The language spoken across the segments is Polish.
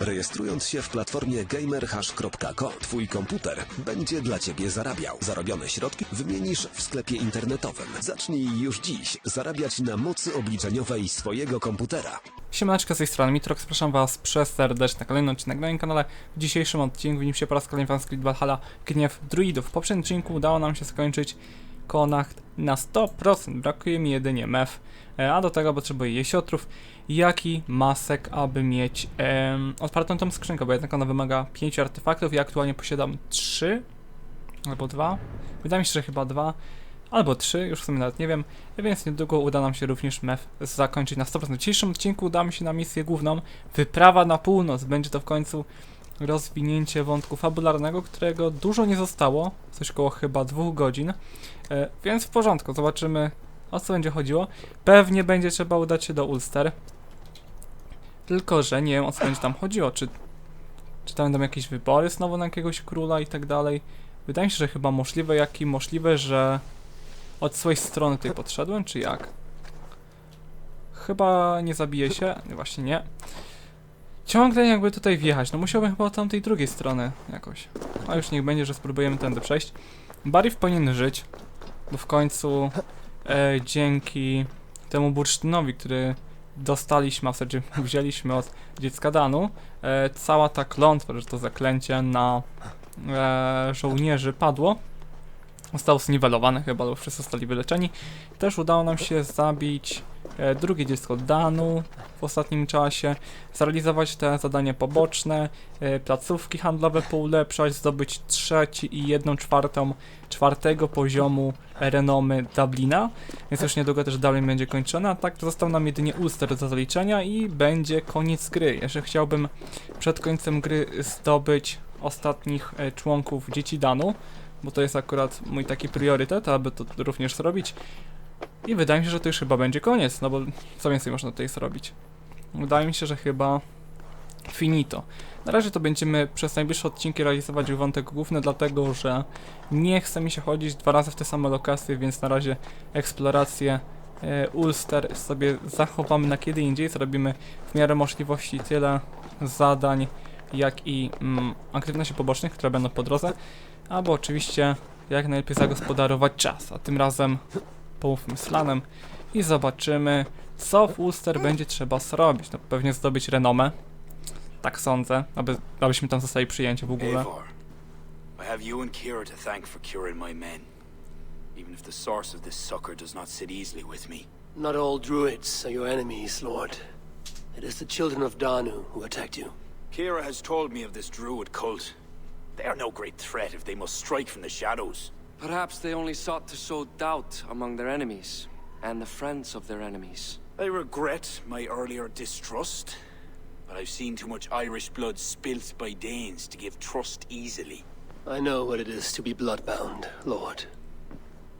Rejestrując się w platformie gamerhash.co, twój komputer będzie dla ciebie zarabiał. Zarobione środki wymienisz w sklepie internetowym. Zacznij już dziś zarabiać na mocy obliczeniowej swojego komputera. Siemaneczko z tej strony Mitrox, zapraszam was przez serdecznie na kolejny odcinek na moim kanale. W dzisiejszym odcinku widzimy się po raz kolejny w Creed Valhalla Gniew Druidów. W poprzednim odcinku udało nam się skończyć Konacht na 100%, brakuje mi jedynie mef, e, a do tego potrzebuję jesiotrów, jak i masek, aby mieć em, otwartą tą skrzynkę, bo jednak ona wymaga 5 artefaktów, ja aktualnie posiadam 3 albo 2, wydaje mi się, że chyba 2 albo 3, już w sumie nawet nie wiem, więc niedługo uda nam się również MEF zakończyć na 100%. W dzisiejszym odcinku uda mi się na misję główną, wyprawa na północ, będzie to w końcu rozwinięcie wątku fabularnego, którego dużo nie zostało, coś koło chyba dwóch godzin, e, więc w porządku, zobaczymy o co będzie chodziło. Pewnie będzie trzeba udać się do Ulster, tylko że nie wiem o co będzie tam chodziło, czy, czy tam będą jakieś wybory znowu na jakiegoś króla i tak dalej. Wydaje mi się, że chyba możliwe, jak i możliwe, że od swojej strony tutaj podszedłem, czy jak? Chyba nie zabije się, Nie, właśnie nie. Ciągle jakby tutaj wjechać, no musiałbym chyba od tamtej drugiej strony jakoś. A już niech będzie, że spróbujemy tędy przejść. Barif powinien żyć, bo w końcu e, dzięki temu bursztynowi, który dostaliśmy, a w zasadzie wzięliśmy od dziecka Danu, e, cała ta klątwa, że to zaklęcie na e, żołnierzy padło. Został zniwelowany chyba, bo wszyscy zostali wyleczeni. Też udało nam się zabić e, drugie dziecko Danu w ostatnim czasie, zrealizować te zadania poboczne, e, placówki handlowe poulepszać, zdobyć trzeci i jedną czwartą czwartego poziomu renomy Dublina, więc już niedługo też Dublin będzie kończony, a tak został nam jedynie Ulster do zaliczenia i będzie koniec gry. Jeszcze chciałbym przed końcem gry zdobyć ostatnich e, członków dzieci Danu, bo to jest akurat mój taki priorytet, aby to również zrobić. I wydaje mi się, że to już chyba będzie koniec, no bo co więcej można tutaj zrobić. Wydaje mi się, że chyba finito. Na razie to będziemy przez najbliższe odcinki realizować wątek główny, dlatego że nie chce mi się chodzić dwa razy w te same lokacje, więc na razie eksplorację e, Ulster sobie zachowamy na kiedy indziej. Zrobimy w miarę możliwości tyle zadań, jak i mm, aktywności pobocznych, które będą po drodze, albo oczywiście jak najlepiej zagospodarować czas. A tym razem połówmy z lanem i zobaczymy, co w Ulster będzie trzeba zrobić. No pewnie zdobyć renomę, tak sądzę, aby, abyśmy tam zostali przyjęci w ogóle. Eivor, I have you and Kira to thank for curing my men. Even if the source of this succor does not sit easily with me. Not all druids are your enemies, Lord. It is the children of Danu who attacked you. Kira has told me of this druid cult. They are no great threat if they must strike from the shadows. Perhaps they only sought to sow doubt among their enemies, and the friends of their enemies. I regret my earlier distrust, but I've seen too much Irish blood spilt by Danes to give trust easily. I know what it is to be bloodbound, Lord.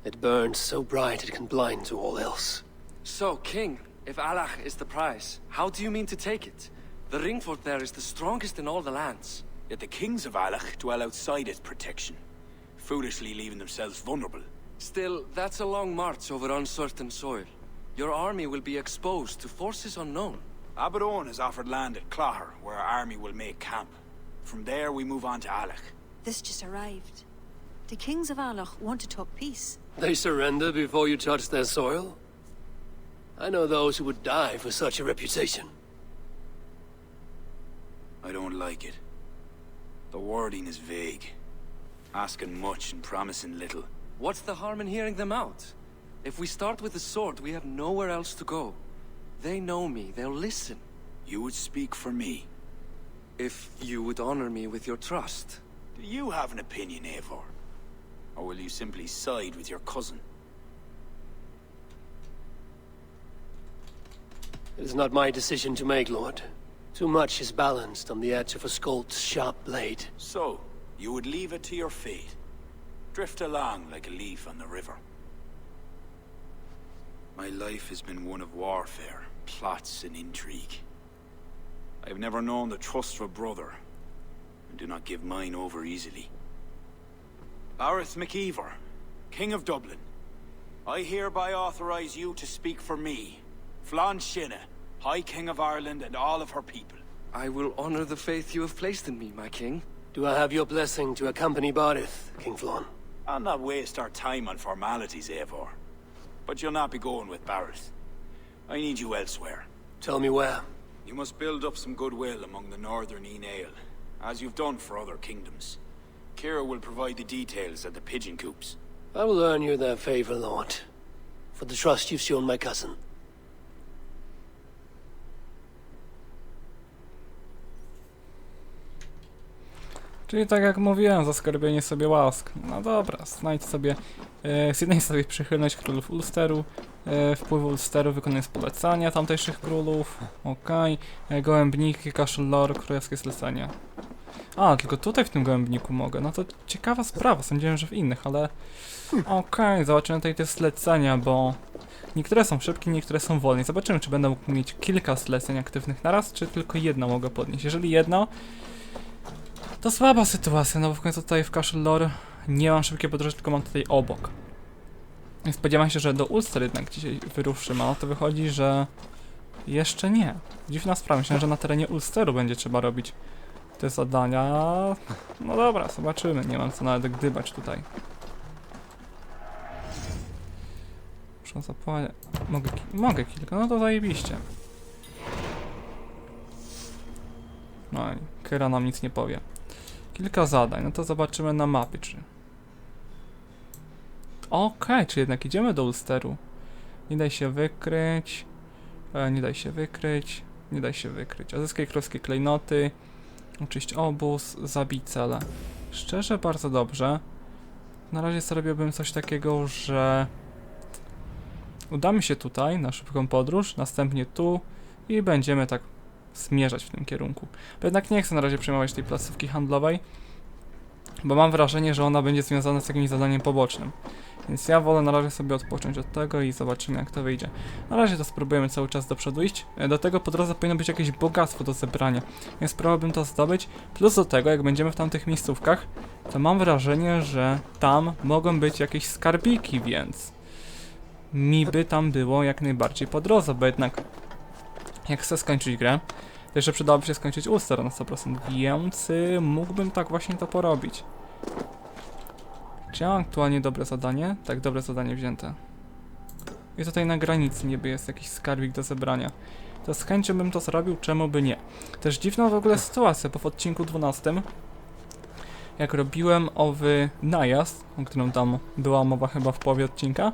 It burns so bright it can blind to all else. So, King, if Alach is the prize, how do you mean to take it? The Ringfort there is the strongest in all the lands. Yet the kings of Alach dwell outside its protection, foolishly leaving themselves vulnerable. Still, that's a long march over uncertain soil. Your army will be exposed to forces unknown. Abaddon has offered land at Clogher, where our army will make camp. From there, we move on to Alach. This just arrived. The kings of Alach want to talk peace. They surrender before you touch their soil? I know those who would die for such a reputation. I don't like it. The wording is vague. Asking much and promising little. What's the harm in hearing them out? If we start with the sword, we have nowhere else to go. They know me, they'll listen. You would speak for me. If you would honor me with your trust. Do you have an opinion, Eivor? Or will you simply side with your cousin? It is not my decision to make, Lord. Too much is balanced on the edge of a Skolt's sharp blade. So, you would leave it to your fate. Drift along like a leaf on the river. My life has been one of warfare, plots, and intrigue. I have never known the trust of a brother, and do not give mine over easily. Bareth McEver, King of Dublin, I hereby authorize you to speak for me, Flan Shinna, High King of Ireland and all of her people. I will honor the faith you have placed in me, my king. Do I have your blessing to accompany Barith, King Flann? I'll not waste our time on formalities, Eivor. But you'll not be going with Barrett. I need you elsewhere. Tell me where. You must build up some goodwill among the northern Enail, as you've done for other kingdoms. Kira will provide the details at the pigeon coops. I will earn you their favor, Lord, for the trust you've shown my cousin. Czyli tak jak mówiłem, zaskarbienie sobie łask. No dobra, znajdź sobie, e, z jednej sobie przychylność królów Ulsteru, e, wpływ Ulsteru wykonując polecenia tamtejszych królów, okej, okay. gołębniki, Castle Lore, królewskie zlecenia. A, tylko tutaj w tym gołębniku mogę, no to ciekawa sprawa, sądziłem, że w innych, ale okej, zobaczymy tutaj te zlecenia, bo niektóre są szybkie, niektóre są wolne. Zobaczymy, czy będę mógł mieć kilka zleceń aktywnych naraz, czy tylko jedno mogę podnieść. Jeżeli jedno, to słaba sytuacja, no bo w końcu tutaj w Castle Lore nie mam szybkiej podróży, tylko mam tutaj obok. Spodziewam się, że do Ulster jednak dzisiaj wyruszymy, a to wychodzi, że jeszcze nie. Dziwna sprawa, myślałem, że na terenie Ulsteru będzie trzeba robić te zadania. No dobra, zobaczymy, nie mam co nawet gdybać tutaj. Muszę zapłać. Mogę, ki- mogę kilka, no to zajebiście. No i Kyra nam nic nie powie. Kilka zadań, no to zobaczymy na mapie, czy... Okej, czy jednak idziemy do Ulsteru. Nie daj się wykryć. E, nie daj się wykryć. Nie daj się wykryć. Odzyskaj królewskie klejnoty. Oczyść obóz. Zabij cele. Szczerze, bardzo dobrze. Na razie zrobiłbym coś takiego, że... Udamy się tutaj na szybką podróż, następnie tu i będziemy tak zmierzać w tym kierunku. Bo jednak nie chcę na razie przejmować tej placówki handlowej, bo mam wrażenie, że ona będzie związana z jakimś zadaniem pobocznym. Więc ja wolę na razie sobie odpocząć od tego i zobaczymy jak to wyjdzie. Na razie to spróbujemy cały czas do przodu iść. E, Do tego po drodze powinno być jakieś bogactwo do zebrania, więc spróbowałbym to zdobyć. Plus do tego, jak będziemy w tamtych miejscówkach, to mam wrażenie, że tam mogą być jakieś skarbiki, więc mi by tam było jak najbardziej po drodze, bo jednak jak chcę skończyć grę, to jeszcze przydałoby się skończyć Ulster na 100%, więc y, mógłbym tak właśnie to porobić. Czy ja mam aktualnie dobre zadanie? Tak, dobre zadanie wzięte. I tutaj na granicy niby jest jakiś skarbik do zebrania. To z chęcią bym to zrobił, czemu by nie. Też dziwna w ogóle sytuacja, bo w odcinku 12 jak robiłem owy najazd, o którym tam była mowa chyba w połowie odcinka,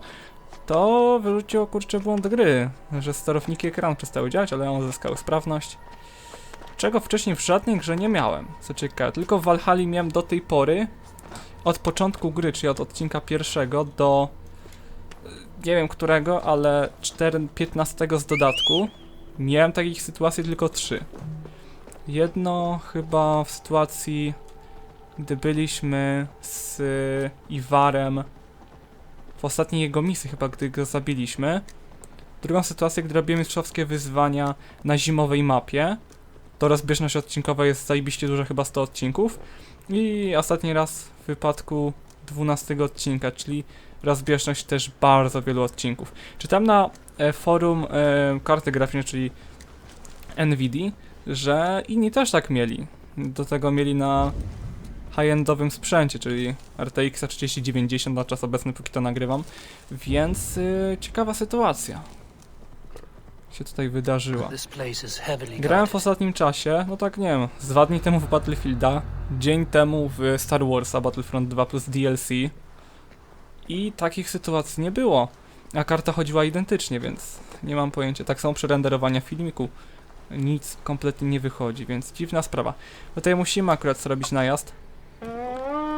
to wyrzuciło kurczę błąd gry, że sterowniki ekran przestały działać, ale on uzyskał sprawność. Czego wcześniej w żadnej grze nie miałem, co ciekawe, tylko w Valhalla miałem do tej pory od początku gry, czyli od odcinka pierwszego do y, nie wiem którego, ale 4, 15 z dodatku miałem takich sytuacji tylko 3. Jedno chyba w sytuacji, gdy byliśmy z Iwarem w ostatniej jego misji, chyba gdy go zabiliśmy. Drugą sytuację, gdy robimy mistrzowskie wyzwania na zimowej mapie. To rozbieżność odcinkowa jest zajebiście duża, chyba 100 odcinków. I ostatni raz w wypadku 12 odcinka, czyli rozbieżność też bardzo wielu odcinków. Czytam na e, forum e, karty graficzne, czyli NVIDIA, że inni też tak mieli. Do tego mieli na high-endowym sprzęcie, czyli RTX 3090 na czas obecny, póki to nagrywam. Więc y, ciekawa sytuacja się tutaj wydarzyła. Grałem w ostatnim czasie, no tak nie wiem, z dwa dni temu w Battlefielda, dzień temu w Star Warsa Battlefront 2 plus DLC i takich sytuacji nie było. A karta chodziła identycznie, więc nie mam pojęcia. Tak samo przy renderowaniu filmiku nic kompletnie nie wychodzi, więc dziwna sprawa. Bo tutaj musimy akurat zrobić najazd,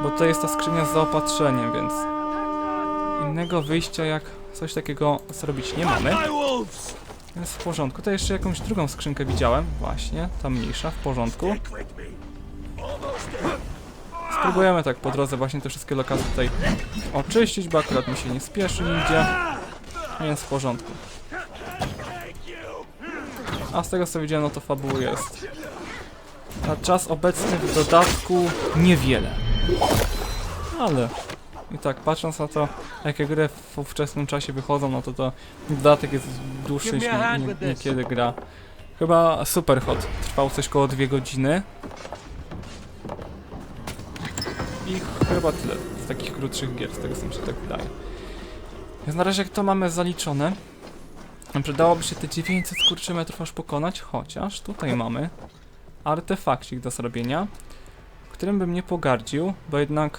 bo to jest ta skrzynia z zaopatrzeniem, więc innego wyjścia jak coś takiego zrobić nie mamy. Jest w porządku. Tutaj jeszcze jakąś drugą skrzynkę widziałem. Właśnie, ta mniejsza, w porządku. Spróbujemy tak po drodze właśnie te wszystkie lokacje tutaj oczyścić, bo akurat mi się nie spieszy nigdzie. Więc w porządku. A z tego co widziałem, no to fabuły jest. Na czas obecny w dodatku niewiele. Ale i tak, patrząc na to, jakie gry w ówczesnym czasie wychodzą, no to to dodatek jest dłuższy niż nie, nie, niekiedy gra Chyba super hot. Trwał coś koło 2 godziny. I chyba tyle z takich krótszych gier, z tego co mi się tak wydaje. Więc na razie jak to mamy zaliczone, przydałoby się te 900 kurczy metrów aż pokonać, chociaż tutaj mamy artefakcik do zrobienia, którym bym nie pogardził, bo jednak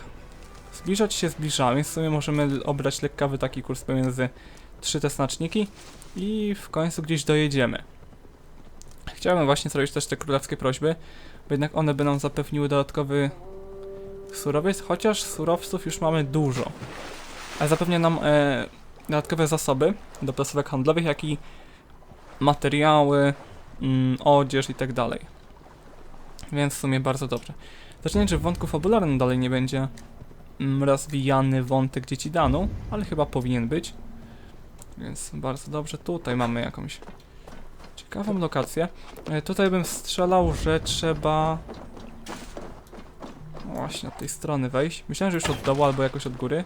zbliżać się zbliżamy, w sumie możemy obrać lekkawy taki kurs pomiędzy trzy te znaczniki i w końcu gdzieś dojedziemy. Chciałbym właśnie zrobić też te królewskie prośby, bo jednak one by nam zapewniły dodatkowy surowiec, chociaż surowców już mamy dużo. A zapewnia nam e, dodatkowe zasoby do placówek handlowych, jak i materiały, mm, odzież i tak dalej. Więc w sumie bardzo dobrze. Wiem, czy w wątku fabularnym dalej nie będzie mm, rozwijany wątek dzieci Danu, ale chyba powinien być. Więc bardzo dobrze. Tutaj mamy jakąś ciekawą lokację. E, tutaj bym strzelał, że trzeba właśnie od tej strony wejść. Myślałem, że już od dołu albo jakoś od góry,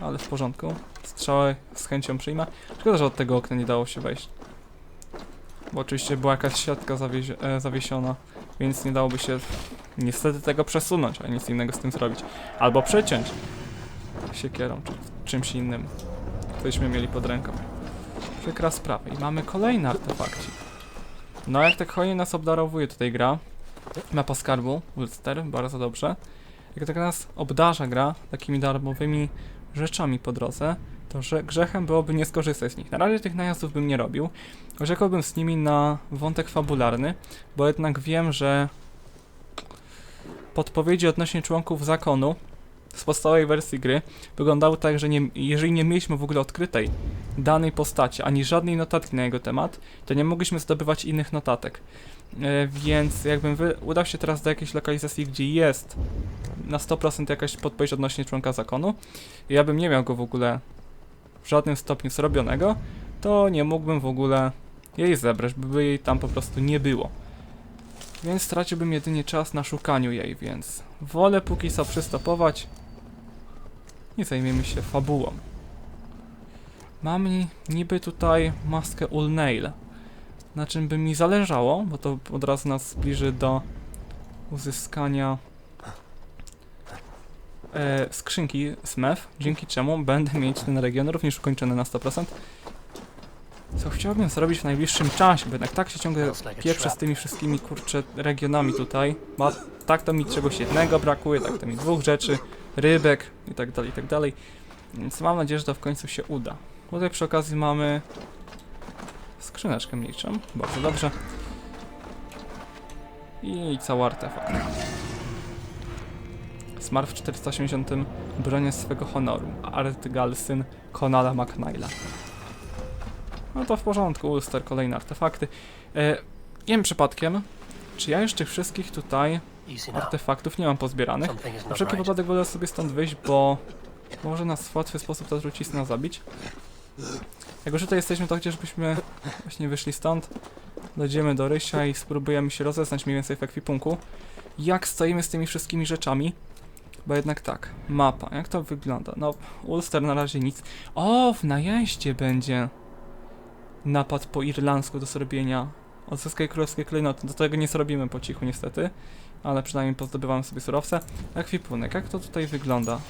ale w porządku. Strzałę z chęcią przyjmę. Szkoda, że od tego okna nie dało się wejść. Bo oczywiście była jakaś siatka e, zawiesiona, więc nie dałoby się niestety tego przesunąć, a nic innego z tym zrobić. Albo przeciąć siekierą, czy czymś innym. To byśmy mieli pod ręką. Przykra sprawa. I mamy kolejny artefakcik. No jak tak hojnie nas obdarowuje tutaj gra. Mapa skarbu, Ulster, bardzo dobrze. Jak tak nas obdarza gra takimi darmowymi rzeczami po drodze, to że grzechem byłoby nie skorzystać z nich. Na razie tych najazdów bym nie robił. Rzekłbym z nimi na wątek fabularny, bo jednak wiem, że podpowiedzi odnośnie członków zakonu z podstawowej wersji gry wyglądały tak, że nie, jeżeli nie mieliśmy w ogóle odkrytej danej postaci, ani żadnej notatki na jego temat, to nie mogliśmy zdobywać innych notatek. E, więc jakbym wy, udał się teraz do jakiejś lokalizacji, gdzie jest na 100% jakaś podpowiedź odnośnie członka zakonu, ja bym nie miał go w ogóle w żadnym stopniu zrobionego, to nie mógłbym w ogóle jej zebrać, by jej tam po prostu nie było. Więc straciłbym jedynie czas na szukaniu jej, więc wolę póki co przystopować i zajmiemy się fabułą. Mam ni- niby tutaj maskę Ulnail, na czym by mi zależało, bo to od razu nas zbliży do uzyskania e, skrzynki SMEF, dzięki czemu będę mieć ten region również ukończony na 100%. Co chciałbym zrobić w najbliższym czasie, bo jednak tak się ciągle pieprzę z tymi wszystkimi kurcze regionami tutaj. Bo tak to mi czegoś jednego brakuje, tak to mi dwóch rzeczy, rybek i tak dalej, i tak dalej. Więc mam nadzieję, że to w końcu się uda. Tutaj przy okazji mamy skrzyneczkę mniejszą, bardzo dobrze. I cały artefakt. Zmarł w 480 bronię swego honoru. Artgal, syn Conala McNaila. No to w porządku, Ulster, kolejne artefakty. E, nie wiem przypadkiem, czy ja już tych wszystkich tutaj artefaktów nie mam pozbieranych. Na wszelki wypadek wolę sobie stąd wyjść, bo może nas w łatwy sposób ta trucizna zabić. Jak już tutaj jesteśmy, to chociażbyśmy właśnie wyszli stąd, dojdziemy do Rysia i spróbujemy się rozeznać mniej więcej w ekwipunku, jak stoimy z tymi wszystkimi rzeczami. Bo jednak tak, mapa, jak to wygląda? No, Ulster na razie nic. O, w najeździe będzie napad po irlandzku do zrobienia. Odzyskaj królewskie klejnoty. Do tego nie zrobimy po cichu niestety, ale przynajmniej pozdobywamy sobie surowce. Ekwipunek, jak to tutaj wygląda?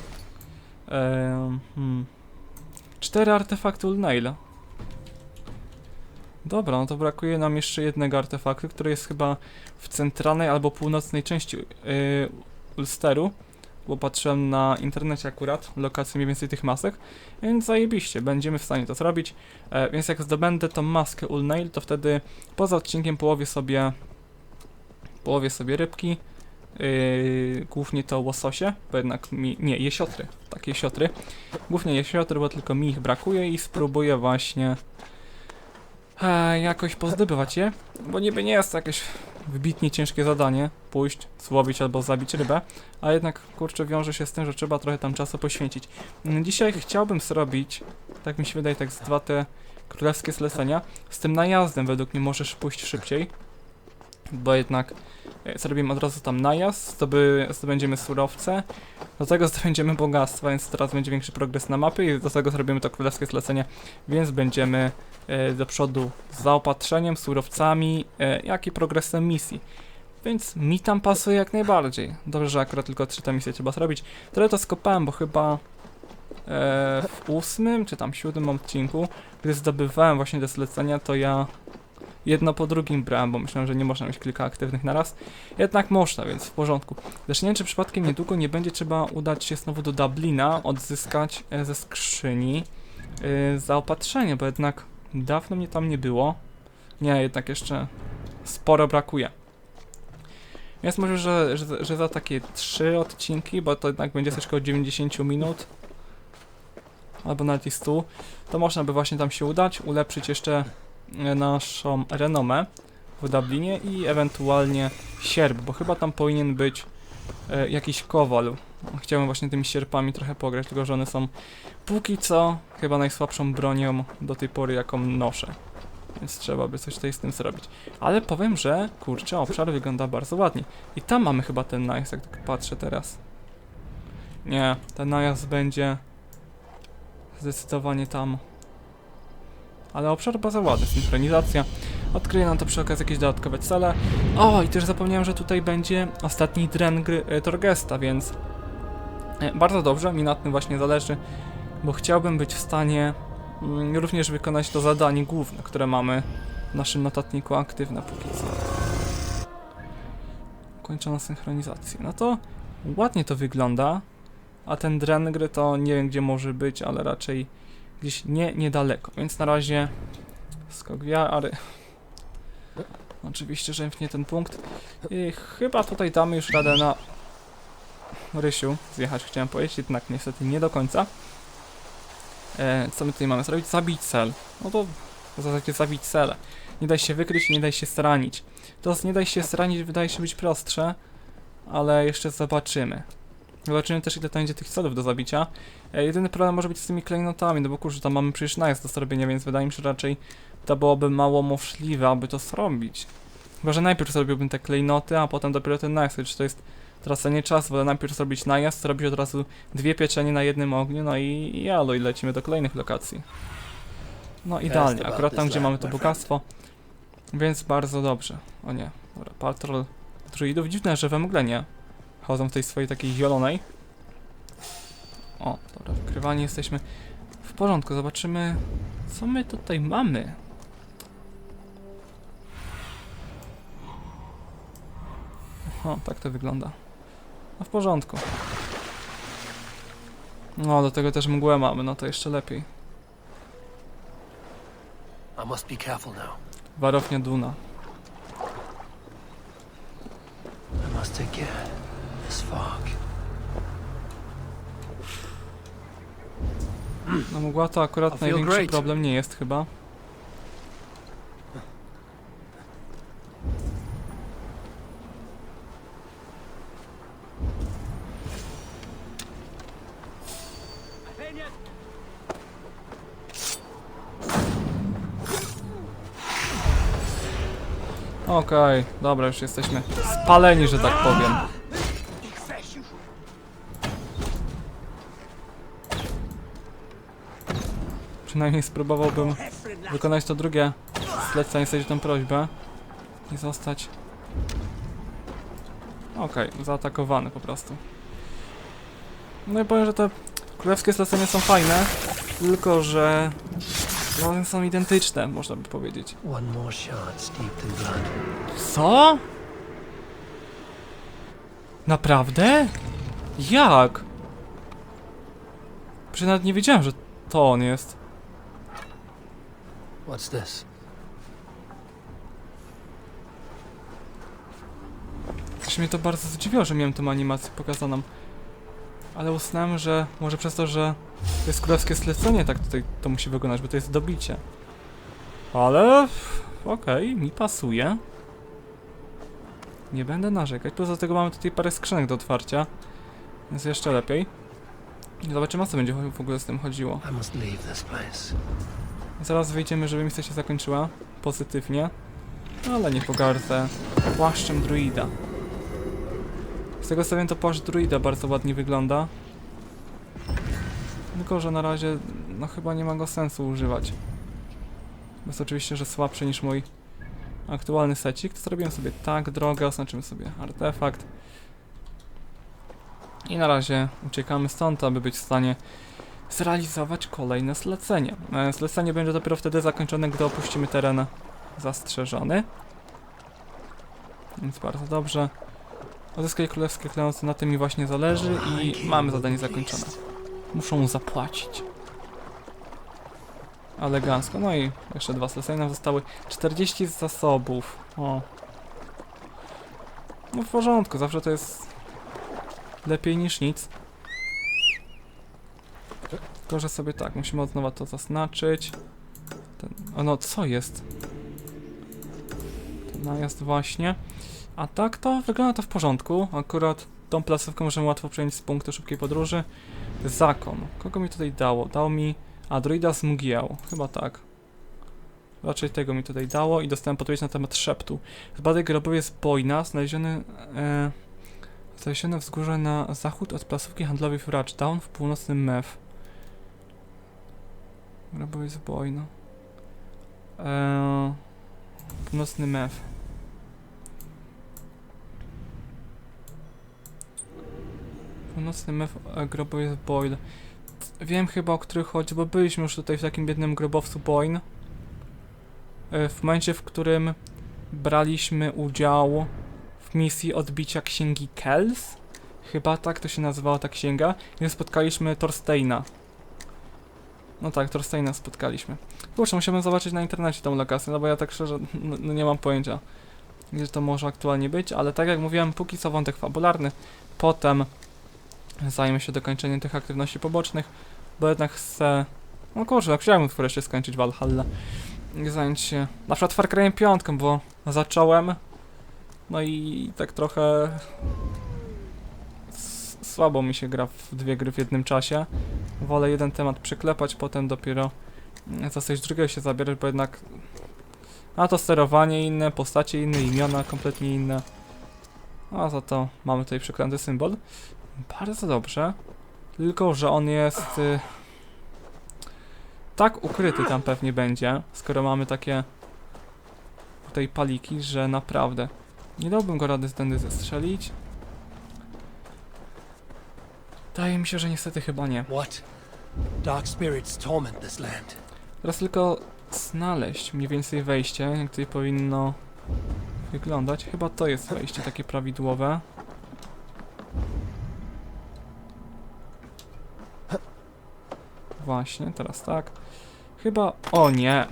Ehm, hmm. Cztery artefakty Ulnaila. Dobra, no to brakuje nam jeszcze jednego artefaktu, który jest chyba w centralnej albo północnej części yy, Ulsteru, bo patrzyłem na internecie akurat lokację mniej więcej tych masek, więc zajebiście, będziemy w stanie to zrobić. E, więc jak zdobędę tą maskę Ulnail, to wtedy poza odcinkiem połowię sobie połowię sobie rybki, yy, głównie to łososie, bo jednak mi, nie, jesiotry, tak jesiotry, głównie jesiotry, bo tylko mi ich brakuje i spróbuję właśnie e, jakoś pozdobywać je, bo niby nie jest to jakieś wybitnie ciężkie zadanie, pójść, złowić albo zabić rybę, a jednak kurczę wiąże się z tym, że trzeba trochę tam czasu poświęcić. Mm, Dzisiaj chciałbym zrobić, tak mi się wydaje, tak z dwa te królewskie zlecenia, z tym najazdem według mnie możesz pójść szybciej, bo jednak zrobimy od razu tam najazd, zdoby, zdobędziemy surowce, do tego zdobędziemy bogactwo, więc teraz będzie większy progres na mapie i do tego zrobimy to królewskie zlecenie, więc będziemy e, do przodu z zaopatrzeniem, surowcami, e, jak i progresem misji. Więc mi tam pasuje jak najbardziej. Dobrze, że akurat tylko trzy te misje trzeba zrobić. Tyle to skopałem, bo chyba e, w ósmym czy tam siódmym odcinku, gdy zdobywałem właśnie te zlecenia, to ja jedno po drugim brałem, bo myślałem, że nie można mieć kilka aktywnych na raz. Jednak można, więc w porządku. Zresztą nie wiem, czy przypadkiem niedługo nie będzie trzeba udać się znowu do Dublina, odzyskać e, ze skrzyni e, zaopatrzenie, bo jednak dawno mnie tam nie było. Nie, jednak jeszcze sporo brakuje. Więc może, że, że, że za takie trzy odcinki, bo to jednak będzie coś około 90 minut, albo nawet i 100, to można by właśnie tam się udać, ulepszyć jeszcze naszą renomę w Dublinie i ewentualnie sierp, bo chyba tam powinien być e, jakiś kowal. Chciałem właśnie tymi sierpami trochę pograć, tylko że one są póki co chyba najsłabszą bronią do tej pory, jaką noszę. Więc trzeba by coś tutaj z tym zrobić. Ale powiem, że kurczę, obszar wygląda bardzo ładnie. I tam mamy chyba ten najazd, jak tak patrzę teraz. Nie, ten najazd będzie zdecydowanie tam. Ale obszar bardzo ładny, synchronizacja. Odkryję nam to przy okazji jakieś dodatkowe cele. O, i też zapomniałem, że tutaj będzie ostatni dren gry e, Torgesta, więc e, bardzo dobrze, mi na tym właśnie zależy, bo chciałbym być w stanie mm, również wykonać to zadanie główne, które mamy w naszym notatniku aktywne póki co. Kończona synchronizacja. No to ładnie to wygląda, a ten dren gry to nie wiem gdzie może być, ale raczej gdzieś nie niedaleko, więc na razie skok wiary. Oczywiście, że nie ten punkt. I chyba tutaj damy już radę na Rysiu zjechać, chciałem powiedzieć, jednak niestety nie do końca. E, co my tutaj mamy zrobić? Zabić cel. No to w zasadzie zabić cele. Nie daj się wykryć, nie daj się zranić. To z nie daj się zranić wydaje się być prostsze, ale jeszcze zobaczymy. Zobaczymy też ile tam będzie tych celów do zabicia. E, jedyny problem może być z tymi klejnotami, no bo kurczę, tam mamy przecież najazd do zrobienia, więc wydaje mi się, że raczej to byłoby mało możliwe, aby to zrobić. Chyba, że najpierw zrobiłbym te klejnoty, a potem dopiero ten najazd, czy to jest tracenie czasu, wolę najpierw zrobić najazd, zrobić od razu dwie pieczenie na jednym ogniu, no i, i jalo, i lecimy do kolejnych lokacji. No idealnie, akurat tam, gdzie mamy to bogactwo, więc bardzo dobrze. O nie, dobra, patrol druidów, dziwne, że we mgle nie chodzą w tej swojej takiej zielonej. O, dobra, wykrywanie jesteśmy w porządku, zobaczymy, co my tutaj mamy. O, tak to wygląda. No w porządku. No, do tego też mgłę mamy, no to jeszcze lepiej. I must be careful now. Warownia Duna. I must take care. This fog. No mgła to akurat największy problem nie jest chyba. Okej, dobra, już jesteśmy spaleni, że tak powiem. Przynajmniej spróbowałbym wykonać to drugie zlecenie, sobie tę prośbę i zostać... Okej, zaatakowany po prostu. No i powiem, że te królewskie zlecenia są fajne, tylko że no, one są identyczne, można by powiedzieć. Co? Naprawdę? Jak? Przecież nawet nie wiedziałem, że to on jest. What's this? Też mnie to bardzo zdziwiło, że miałem tą animację pokazaną. Ale uznałem, że może przez to, że to jest królewskie zlecenie, tak tutaj to musi wyglądać, bo to jest dobicie. Ale okej, mi pasuje. Nie będę narzekać. Poza tego mamy tutaj parę skrzynek do otwarcia. Więc jeszcze lepiej. Zobaczymy, o co będzie w ogóle z tym chodziło. I must leave this place. Zaraz wyjdziemy, żeby misja się zakończyła. Pozytywnie. Ale nie pogardzę płaszczem druida. Z tego co wiem to płaszcz druida bardzo ładnie wygląda. Tylko, że na razie no chyba nie ma go sensu używać. Jest oczywiście, że słabszy niż mój aktualny secik. To zrobiłem sobie tak drogę, oznaczymy sobie artefakt. I na razie uciekamy stąd, aby być w stanie zrealizować kolejne zlecenie. E, Zlecenie będzie dopiero wtedy zakończone, gdy opuścimy teren zastrzeżony. Więc bardzo dobrze. Odzyskaj królewskie klęsy, na tym mi właśnie zależy i mamy zadanie zakończone. Muszą zapłacić. Elegancko. No i jeszcze dwa zlecenia nam zostały. 40 z zasobów. O. No w porządku, zawsze to jest lepiej niż nic. Tylko, że sobie tak, musimy od nowa to zaznaczyć. Ten, no, co jest? Ten najazd właśnie. A tak to wygląda to w porządku. Akurat tą placówkę możemy łatwo przejąć z punktu szybkiej podróży. Zakon. Kogo mi tutaj dało? Dało mi... A, druida z mgieł. Chyba tak. Raczej tego mi tutaj dało i dostałem podpowiedź na temat szeptu. Zbadaj grobowiec Boyna, znaleziony... E, znaleziony wzgórze na zachód od placówki handlowej w Ratchdown w północnym Mew. Grobowiec Boyna. E, północny Mew. Północny Mew, e, grobowiec Boyle. Wiem chyba o których chodzi, bo byliśmy już tutaj w takim biednym grobowcu Boyne. E, W momencie, w którym braliśmy udział w misji odbicia księgi Kells. Chyba tak to się nazywała ta księga. I spotkaliśmy Thorsteina. No tak, Thorsteina spotkaliśmy. Kurczę, musiałbym zobaczyć na internecie tą lokację, no bo ja tak szczerze no, no nie mam pojęcia, gdzie to może aktualnie być, ale tak jak mówiłem, póki co wątek fabularny, potem zajmę się dokończeniem tych aktywności pobocznych, bo jednak chcę... No kurczę, no chciałem wreszcie skończyć Valhalla. Zająć się na przykład Far Cry'em 5, bo zacząłem, no i tak trochę... Słabo mi się gra w dwie gry w jednym czasie. Wolę jeden temat przyklepać, potem dopiero mm, za coś drugiego się zabierać, bo jednak... A to sterowanie inne, postacie inne, imiona kompletnie inne. A za to mamy tutaj przeklęty symbol. Bardzo dobrze. Tylko, że on jest y, tak ukryty tam pewnie będzie, skoro mamy takie tutaj paliki, że naprawdę nie dałbym go rady tędy zestrzelić. Wydaje mi się, że niestety chyba nie. What? Dark spirits torment this land. Teraz tylko znaleźć mniej więcej wejście, jak tutaj powinno wyglądać. Chyba to jest wejście takie prawidłowe. Właśnie, teraz tak. Chyba... O nie!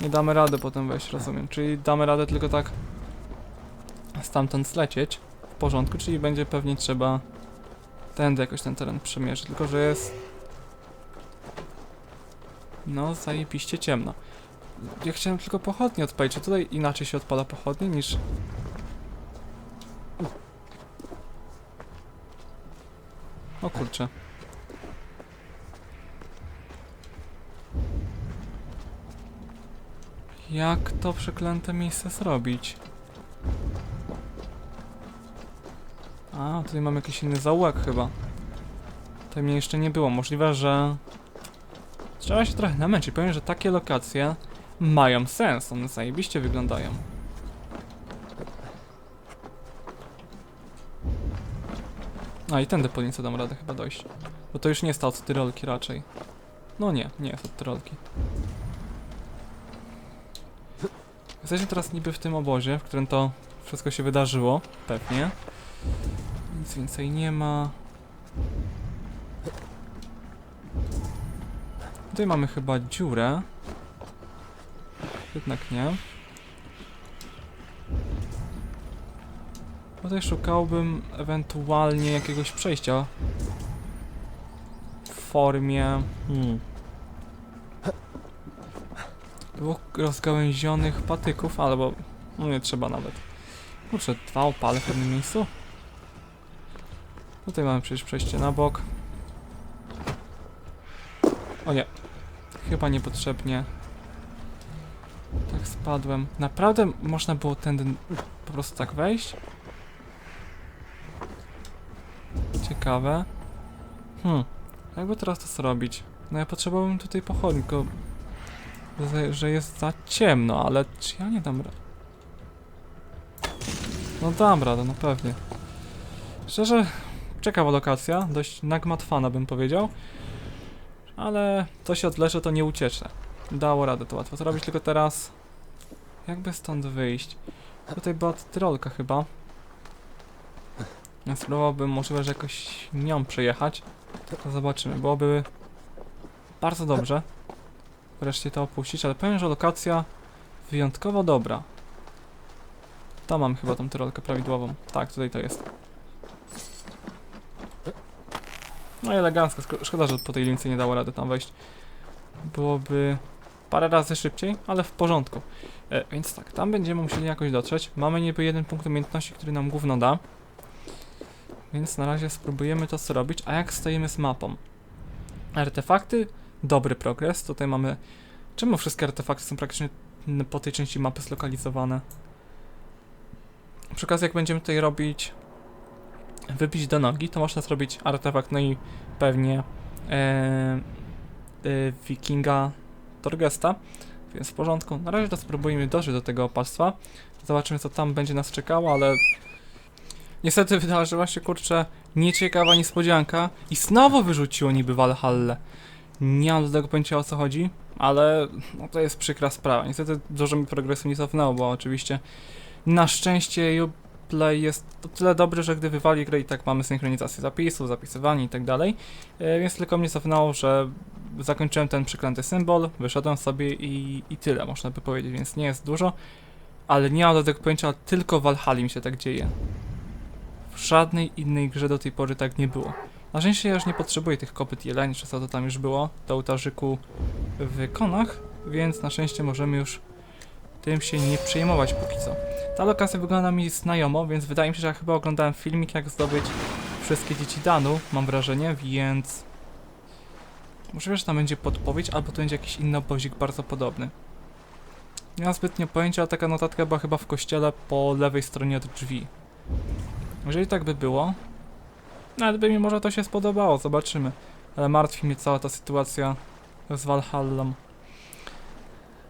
Nie damy rady potem wejść, rozumiem. Czyli damy radę tylko tak stamtąd zlecieć. W porządku, czyli będzie pewnie trzeba tędy jakoś ten teren przemierzyć, tylko że jest no zajebiście ciemno. Ja chciałem tylko pochodnie odpalić, czy tutaj inaczej się odpala pochodnie niż... O kurczę. Jak to przeklęte miejsce zrobić? A, tutaj mam jakiś inny zaułek chyba. Tutaj mnie jeszcze nie było. Możliwe, że... Trzeba się trochę namęczyć. Powiem, że takie lokacje mają sens. One zajebiście wyglądają. A i tędy po dam radę chyba dojść. Bo to już nie jest od Tyrolki raczej. No nie, nie jest od Tyrolki. Jesteśmy teraz niby w tym obozie, w którym to wszystko się wydarzyło. Pewnie. Nic więcej nie ma. Tutaj mamy chyba dziurę. Jednak nie. Tutaj szukałbym ewentualnie jakiegoś przejścia. W formie... Hmm. Dwóch rozgałęzionych patyków, albo... No nie trzeba nawet. Kurczę, dwa opale w pewnym miejscu? Tutaj mamy przecież przejście na bok. O nie. Chyba niepotrzebnie. Tak spadłem. Naprawdę można było tędy po prostu tak wejść? Ciekawe. Hmm. Jakby teraz to zrobić? No ja potrzebowałbym tutaj pochodni, tylko... Że, że jest za ciemno, ale czy ja nie dam rady? No dam radę, no pewnie. Szczerze, ciekawa lokacja, dość nagmatwana bym powiedział. Ale to się odleży, to nie uciecze. Dało radę to łatwo zrobić, tylko teraz... Jakby stąd wyjść? Tutaj była trolka chyba. Ja spróbowałbym możliwe, że jakoś nią przejechać. To zobaczymy, byłoby bardzo dobrze. Wreszcie to opuścić, ale powiem, że lokacja wyjątkowo dobra. Tam mam chyba tą tyrolkę prawidłową. Tak, tutaj to jest. No elegancko, Szko- szkoda, że po tej lince nie dało rady tam wejść. Byłoby parę razy szybciej, ale w porządku. E, więc tak, tam będziemy musieli jakoś dotrzeć. Mamy niby jeden punkt umiejętności, który nam gówno da. Więc na razie spróbujemy to zrobić. A jak stoimy z mapą? Artefakty, dobry progres. Tutaj mamy... Czemu wszystkie artefakty są praktycznie po tej części mapy zlokalizowane? Przy okazji jak będziemy tutaj robić wybić do nogi, to można zrobić artefakt, no i pewnie e, e, wikinga Torgesta, więc w porządku. Na razie to spróbujemy dożyć do tego opactwa. Zobaczymy co tam będzie nas czekało, ale niestety wydarzyła się kurczę nieciekawa niespodzianka i znowu wyrzuciło niby Valhalla. Nie mam do tego pojęcia o co chodzi, ale no, to jest przykra sprawa. Niestety dużo mi progresu nie cofnęło, bo oczywiście na szczęście Uplay jest o tyle dobry, że gdy wywali grę i tak mamy synchronizację zapisów, zapisywanie i tak dalej, e, więc tylko mnie cofnęło, że zakończyłem ten przeklęty symbol, wyszedłem sobie i, i tyle, można by powiedzieć, więc nie jest dużo, ale nie mam do tego pojęcia, tylko w mi się tak dzieje. W żadnej innej grze do tej pory tak nie było. Na szczęście ja już nie potrzebuję tych kopyt jeleni, czy co to tam już było, do ołtarzyku w konach, więc na szczęście możemy już tym się nie przejmować póki co. Ta lokacja wygląda mi znajomo, więc wydaje mi się, że ja chyba oglądałem filmik jak zdobyć wszystkie dzieci Danu, mam wrażenie, więc... Możliwe, że tam będzie podpowiedź, albo to będzie jakiś inny obozik bardzo podobny. Nie mam zbytnio pojęcia, ale taka notatka była chyba w kościele po lewej stronie od drzwi. Jeżeli tak by było, nawet by mi może to się spodobało, zobaczymy. Ale martwi mnie cała ta sytuacja z Valhallą.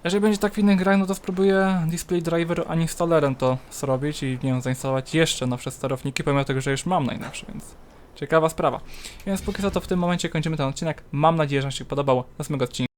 Jeżeli będzie tak w innych grach, no to spróbuję Display Driver uninstallerem to zrobić i nie wiem, zainstalować jeszcze nowsze sterowniki, pomimo tego, że już mam najnowsze, więc ciekawa sprawa. Więc póki co to w tym momencie kończymy ten odcinek. Mam nadzieję, że Wam się podobał. Do następnego odcinka.